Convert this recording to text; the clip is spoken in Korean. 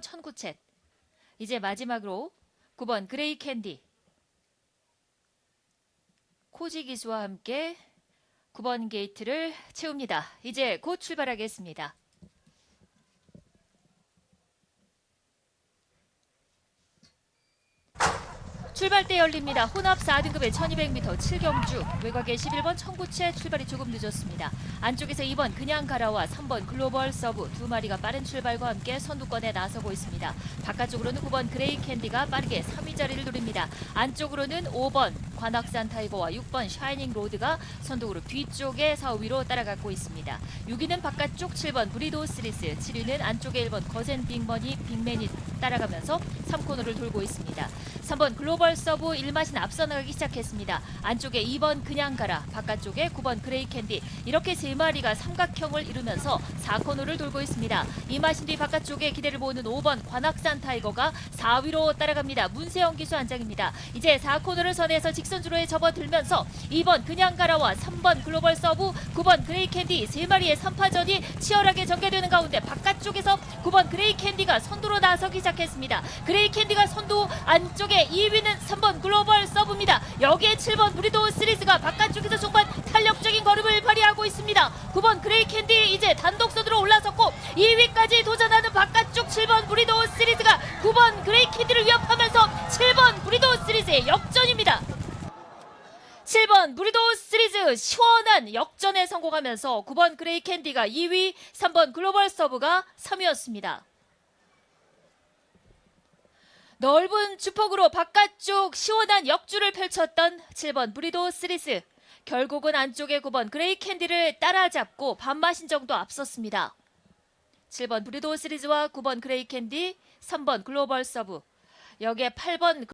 11번 천구챗. 이제 마지막으로 9번 그레이 캔디. 코지 기수와 함께 9번 게이트를 채웁니다. 이제 곧 출발하겠습니다. 출발대 열립니다. 혼합 4등급의 1200m 7경주 외곽의 11번 청구채 출발이 조금 늦었습니다. 안쪽에서 2번 그냥 가라와 3번 글로벌 서브 두 마리가 빠른 출발과 함께 선두권에 나서고 있습니다. 바깥쪽으로는 9번 그레이 캔디가 빠르게 3위 자리를 노립니다. 안쪽으로는 5번 관악산 타이거와 6번 샤이닝 로드가 선두그룹 뒤쪽에 4, 5위로 따라가고 있습니다. 6위는 바깥쪽 7번 브리도 스리스, 7위는 안쪽에 1번 거센 빅머니 빅맨이 따라가면서 3코너를 돌고 있습니다. 3번 글로벌 서브 1마신 앞서 나가기 시작했습니다. 안쪽에 2번 그냥 가라, 바깥쪽에 9번 그레이 캔디 이렇게 세 마리가 삼각형을 이루면서 4코너를 돌고 있습니다. 2마신 뒤 바깥쪽에 기대를 모으는 5번 관악산 타이거가 4위로 따라갑니다. 문세영 기수 안장입니다. 이제 4코너를 선에서 직선 주로에 접어들면서 2번 그냥 가라와 3번 글로벌 서브, 9번 그레이 캔디 세 마리의 3파전이 치열하게 전개되는 가운데 바깥쪽에서 9번 그레이 캔디가 선두로 나서기 시작했습니다. 그레이 캔디가 선두 안쪽에 2위는 3번 글로벌 서브입니다. 여기에 7번 브리도 시리즈가 바깥쪽에서 정말 탄력적인 걸음을 발휘하고 있습니다. 9번 그레이 캔디 이제 단독 선두로 올라섰고 2위까지 도전하는 바깥쪽 7번 브리도 시리즈가 9번 그레이 캔디를 위협하면서 7번 브리도 시리즈의 역전입니다. 7번 브리도 시리즈 시원한 역전에 성공하면서 9번 그레이 캔디가 2위, 3번 글로벌 서브가 3위였습니다. 넓은 주폭으로 바깥쪽 시원한 역주를 펼쳤던 7번 브리도 시리즈. 결국은 안쪽에 9번 그레이 캔디를 따라잡고 반마 신 정도 앞섰습니다. 7번 브리도 시리즈와 9번 그레이 캔디, 3번 글로벌 서브. 여기에 8번